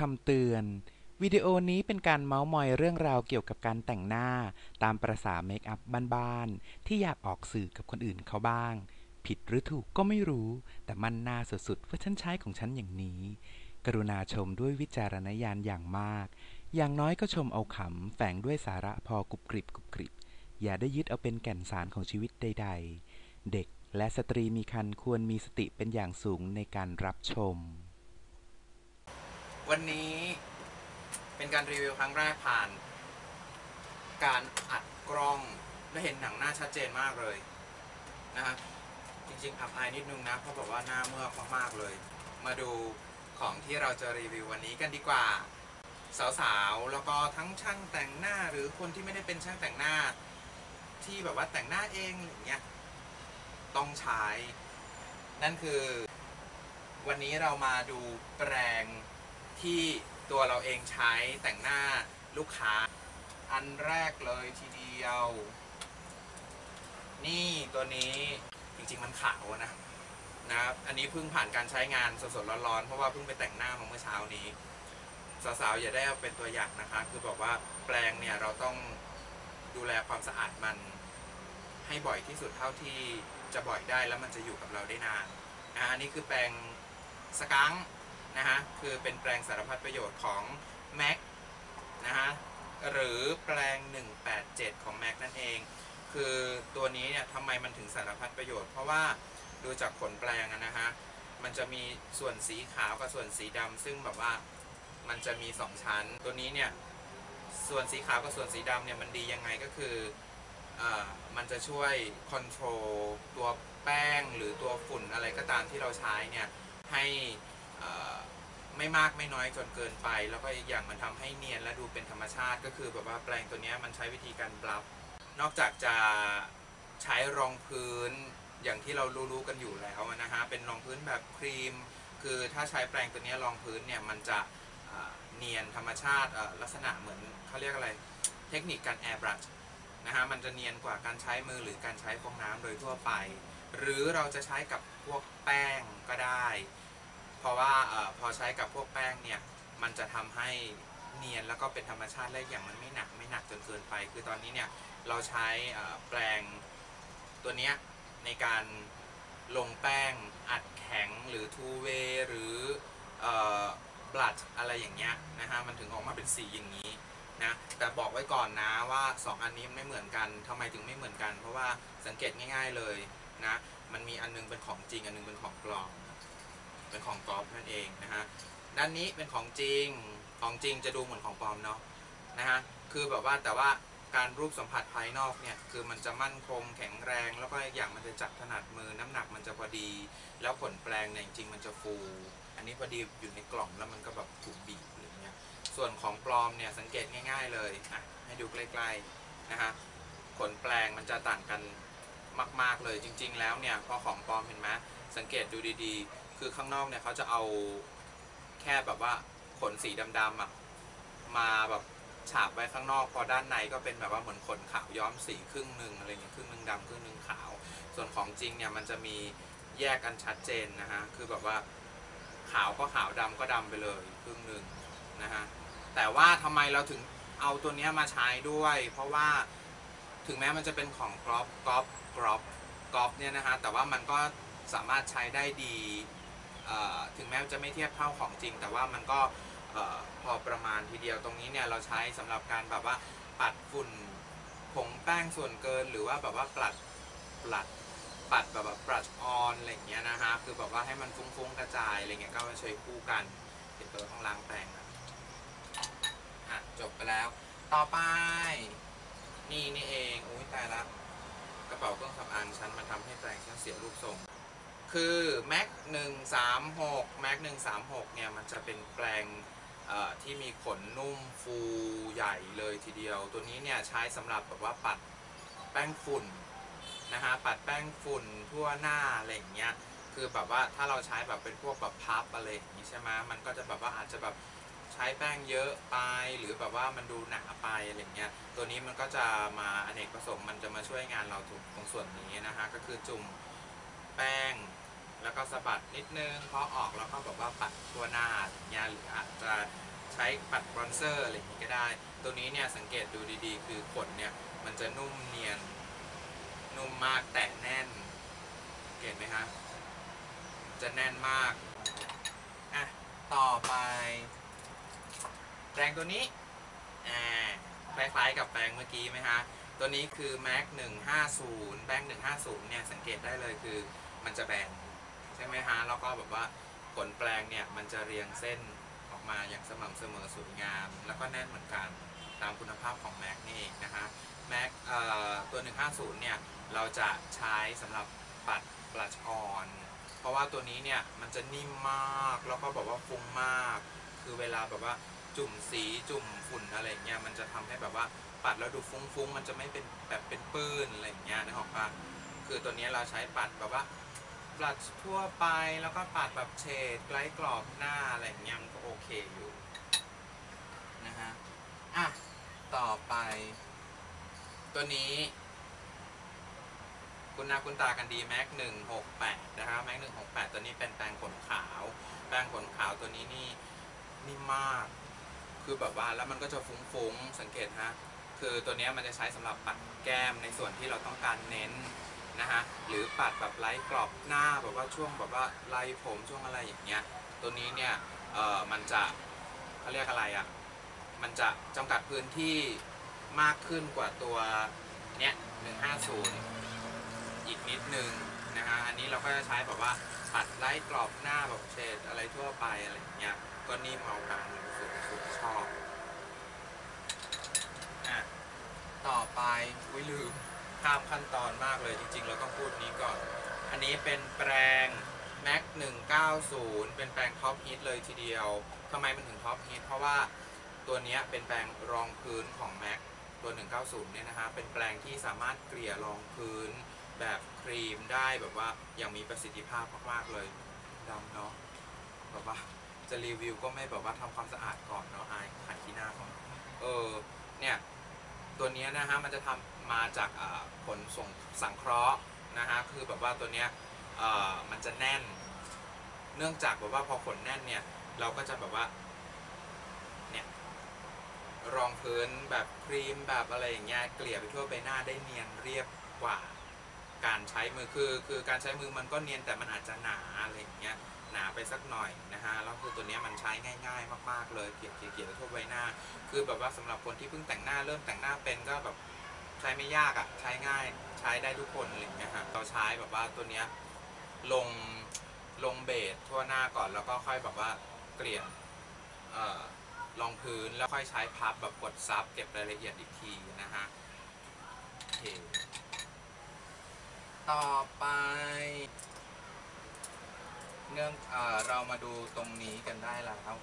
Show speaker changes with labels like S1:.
S1: คำเตือน วิดีโอนี้เป็นการเมาส์มอยเรื่องราวเกี่ยวกับการแต่งหน้า ตามประษาเมคอัพบ้านๆ ที่อยากออกสื่อกับคนอื่นเขาบ้าง ผิดหรือถูกก็ไม่รู้ แต่มันน่าสุดๆว่าฉันใช้ของฉันอย่างนี้ กรุณาชมด้วยวิจารณญาณอย่างมาก อย่างน้อยก็ชมเอาขำแฝงด้วยสาระพอกรุบกริบกรุบกริบ อย่าได้ยึดเอาเป็นแก่นสารของชีวิตใด ๆ เด็กและสตรีมีครรภ์ควรมีสติเป็นอย่างสูงในการรับชม
S2: วันนี้เป็นการรีวิวครั้งแรกผ่าน การอัดกล้องและเห็นหนังหน้าชัดเจนมากเลยนะฮะจริงๆอับอายนิดนึงนะเพราะแบบว่าหน้าเมื่อกมากๆเลย มาดูของที่เราจะรีวิววันนี้กันดีกว่า สาวๆแล้วก็ทั้งช่างแต่งหน้าหรือคนที่ไม่ได้เป็นช่างแต่งหน้า ที่แบบว่าแต่งหน้าเองอย่างเงี้ยต้องใช้ นั่นคือ วันนี้เรามาดูแปรง ที่ตัวเราเองใช้แต่งหน้าลูกค้า อันแรกเลยทีเดียว นี่ตัวนี้จริงๆมันขาวนะนะครับอันนี้เพิ่งผ่านการใช้งานสดๆร้อนๆเพราะว่าเพิ่งไปแต่งหน้ามาเมื่อเช้านี้สาวๆอย่าได้เอาเป็นตัวอย่างนะคะ คือบอกว่าแปรงเนี่ยเราต้องดูแลความสะอาดมันให้บ่อยที่สุดเท่าที่จะบ่อยได้แล้วมันจะอยู่กับเราได้นานนะอันนี้คือแปรงสกัง นะฮะคือเป็นแปรงสารพัดประโยชน์ของ Mac นะฮะหรือแปรง187 ของ Mac นั่นเอง คือตัวนี้เนี่ยทำไมมันถึงสารพัดประโยชน์ เพราะว่าดูจากขนแปรงนะฮะมันจะมีส่วนสีขาวกับส่วนสีดำซึ่งแบบว่ามันจะมี 2 ชั้น ตัวนี้เนี่ยส่วนสีขาวกับส่วนสีดำเนี่ยมันดียังไงก็คืออมันจะช่วยคอนโทรลตัวแป้งหรือตัวฝุ่นอะไรก็ตามที่เราใช้เนี่ยให้ ไม่มากไม่น้อยจนเกินไป แล้วก็อีกอย่างมันทำให้เนียนและดูเป็นธรรมชาติ ก็คือแบบว่าแปรงตัวนี้มันใช้วิธีการบลัฟนอกจากจะใช้รองพื้นอย่างที่เรารู้ๆกันอยู่แล้วนะฮะเป็นรองพื้นแบบครีม คือถ้าใช้แปรงตัวนี้รองพื้นเนี่ยมันจะเนียนธรรมชาติลักษณะเหมือนเขาเรียกอะไรเทคนิคการแอร์บรัชนะฮะมันจะเนียนกว่าการใช้มือหรือการใช้ฟองน้ำโดยทั่วไป หรือเราจะใช้กับพวกแป้งก็ได้ เพราะว่าอพอใช้กับพวกแป้งเนี่ยมันจะทำให้เนียนแล้วก็เป็นธรรมชาติและอย่างมันไม่หนักไม่หนักจนเกินไป คือตอนนี้เนี่ยเราใช้แปรงตัวเนี้ยในการลงแป้งอัดแข็งหรือทูเวหรือบลัดอะไรอย่างเงี้ยนะฮะมันถึงออกมาเป็นสีอย่างนี้นะแต่บอกไว้ก่อนนะว่า 2 อันนี้ไม่เหมือนกันทำไมถึงไม่เหมือนกัน เพราะว่าสังเกตง่าย ๆเลยนะมันมีอันนึงเป็นของจริงอันนึงเป็นของปลอม เป็นของปลอมนั่นเองนะฮะด้านนี้เป็นของจริงของจริงจะดูเหมือนของปลอมเนาะนะฮะคือแบบว่าแต่ว่าการรูปสัมผัสภายนอกเนี่ยคือมันจะมั่นคงแข็งแรง แล้วก็อีกอย่างมันจะจับถนัดมือน้ำหนักมันจะพอดี แล้วผลแปลงเนี่ยจริงมันจะฟู อันนี้พอดีอยู่ในกล่องแล้วมันก็แบบถูกบีบอะไรเงี้ยส่วนของปลอมเนี่ยสังเกตง่าย ๆเลยอะให้ดูใกล้ๆนะฮะขนแปลงมันจะต่างกันมาก ๆเลยจริง ๆ แล้วเนี่ยพอของปลอมเห็นไหมสังเกตดูดีๆ คือข้างนอกเนี่ยเขาจะเอาแค่แบบว่าขนสีดำๆอะมาแบบฉาบไว้ข้างนอก พอด้านในก็เป็นแบบว่าเหมือนขนขาวย้อมสีครึ่งหนึ่งอะไรเงี้ยครึ่งหนึ่งดำครึ่งหนึ่งขาว ส่วนของจริงเนี่ยมันจะมีแยกกันชัดเจนนะฮะคือแบบว่าขาวก็ขาวดำก็ดำไปเลยครึ่งหนึ่งนะฮะแต่ว่าทำไมเราถึงเอาตัวนี้มาใช้ด้วย เพราะว่าถึงแม้มันจะเป็นของกรอบกรอบกรอบกรอบเนี่ยนะฮะแต่ว่ามันก็สามารถใช้ได้ดี ถึงแม้จะไม่เทียบเท่าของจริง แต่ว่ามันก็พอประมาณทีเดียวตรงนี้เนี่ยเราใช้สำหรับการแบบว่าปัดฝุ่นผงแป้งส่วนเกิน หรือว่าแบบว่าปัดปัดปัดแบบว่า brush on อะไรอย่างเงี้ยนะฮะคือแบบว่าให้มันฟุ้งๆกระจายอะไรเงี้ยก็มาใช้คู่กันเป็นตัวของล้างแปรงนะอะจบไปแล้ว ต่อไปนี่นี่เองอุ้ยตายละกระเป๋าเครื่องสำอางฉันมันทำให้แปรงฉันเสียรูปทรง คือ Mac 136 Mac 136 เนี่ย มันจะเป็นแปรงที่มีขนนุ่มฟูใหญ่เลยทีเดียว ตัวนี้เนี่ย ใช้สำหรับแบบว่าปัดแป้งฝุ่นนะฮะปัดแป้งฝุ่นทั่วหน้าอะไรอย่างเงี้ยคือแบบว่าถ้าเราใช้แบบเป็นพวกแบบพับอะไรอย่างงี้ใช่ไหมมันก็จะแบบว่าอาจจะแบบใช้แป้งเยอะไปหรือแบบว่ามันดูหนาไปอะไรเงี้ย ตัวนี้มันก็จะมาอเนกประสงค์มันจะมาช่วยงานเราถูกตรงส่วนนี้นะฮะก็คือจุ่มแป้ง แล้วก็สะบัดนิดนึงพอออกแล้วก็แบบว่าปัดทั่วหน้าอยางเงี้ยหรืออาจจะใช้ปัดบรอนเซอร์อะไรอย่างนี้ก็ได้ ตัวนี้เนี่ยสังเกตดูดีๆ คือขนเนี่ยมันจะนุ่มเนียน นุ่มมากแต่แน่น เห็นไหมฮะจะแน่นมากอะต่อไป แปรงตัวนี้อ่าคล้ายๆกับแปรงเมื่อกี้ไหมฮะตัวนี้คือ Mac 150แบงค์150เนี่ยสังเกตได้เลยคือมันจะแบน ช่ไหมฮะแล้วก็แบบว่าขนแปลงเนี่ยมันจะเรียงเส้นออกมาอย่างสม่ำเสมอสวยงาม แล้วก็แน่นเหมือนกันตามคุณภาพของ Mac นี่เองนะฮะ Mac เอ่อตัว 150 เนี่ย เราจะใช้สำหรับปัดบลัชออน เพราะว่าตัวนี้เนี่ย มันจะนิ่มมากแล้วก็แบบว่าฟุ้งมาก คือเวลาแบบว่าจุ่มสีจุ่มฝุ่นอะไรเงี้ยมันจะทำให้แบบว่าปัดแล้วดูฟุ้งๆ มันจะไม่เป็นแบบเป็นปื้นอะไรเงี้ยนึกออกปะคือตัวนี้เราใช้ปัดแบบว่า ปัดทั่วไปแล้วก็ปัดแบบเฉดไกลกรอบหน้าอะไรอย่างเงี้ยมันก็โอเคอยู่นะฮะอะต่อไป ตัวนี้คุณนาคุณตากันดีแม็กหนึ่งหกแปดนะครับแม็กหนึ่งหกแปดตัวนี้เป็นแปรงขนขาว แปรงขนขาวตัวนี้นี่นิ่มมาก คือแบบว่าแล้วมันก็จะฟุ้งๆ สังเกตฮะ คือตัวนี้มันจะใช้สำหรับปัดแก้มในส่วนที่เราต้องการเน้น นะฮะหรือปัดแบบไล่กรอบหน้าแบบว่าช่วงแบบว่าไล่ผมช่วงอะไรอย่างเงี้ยตัวนี้เนี่ยเอ่อมันจะเขาเรียกอะไรอะ่ะมันจะจำกัดพื้นที่มากขึ้นกว่าตัวเนี้ย150 อีกนิดนึงนะฮะอันนี้เราก็จะใช้แบบว่าปัดไล่กรอบหน้าแบบเฉดอะไรทั่วไปอะไรเงี้ยก็นิ่มเอาการสุดสุดชอบอะต่อไปวิลืม ข้ามขั้นตอนมากเลยจริง ๆ เราต้องพูดนี้ก่อน อันนี้เป็นแปรง Mac 190 เป็นแปรงท็อปฮิตเลยทีเดียวทำไมมันถึงท็อปฮิตเพราะว่าตัวนี้เป็นแปรงรองพื้นของ Mac ตัว 190 เนี่ยนะฮะเป็นแปรงที่สามารถเกลี่ยรองพื้นแบบครีมได้แบบว่าอย่างมีประสิทธิภาพมาก ๆ เลยดำเนาะแบบว่าจะรีวิวก็ไม่แบบว่าทำความสะอาดก่อนเนาะอายขายขี้หน้าก่อนเออเนี่ย ตัวนี้นะฮะมันจะทำ มาจากผลส่งสังเคราะห์นะฮะคือแบบว่าตัวเนี้ยมันจะแน่น เนื่องจากแบบว่าพอขนแน่นเนี่ยเราก็จะแบบว่าเนี่ยรองพื้นแบบครีมแบบอะไรอย่างเงี้ยเกลี่ยไปทั่วใบหน้าได้เนียนเรียบกว่าการใช้มือคือคือการใช้มือมันก็เนียนแต่มันอาจจะหนาอะไรอย่างเงี้ยหนาไปสักหน่อยนะฮะแล้วคือตัวนี้มันใช้ง่ายๆ มากๆเลยเกลี่ยเกลี่ยทั่วใบหน้า คือแบบว่าสำหรับคนที่เพิ่งแต่งหน้าเริ่มแต่งหน้าเป็นก็แบบ ใช้ไม่ยากอะ่ะ ใช้ง่ายใช้ได้ทุกคนอะไรอย่างเงี้ยฮะเราใช้แบบว่าตัวเนี้ยลงลงเบสทั่วหน้าก่อนแล้วก็ค่อยแบบว่าเกลี่ยเอ่อรองพื้นแล้วค่อยใช้พับแบบกดซับเก็บรายละเอียดอีกทีนะฮะโอเคต่อไป เนื่องเออเรามาดูตรงนี้กันได้แล้ว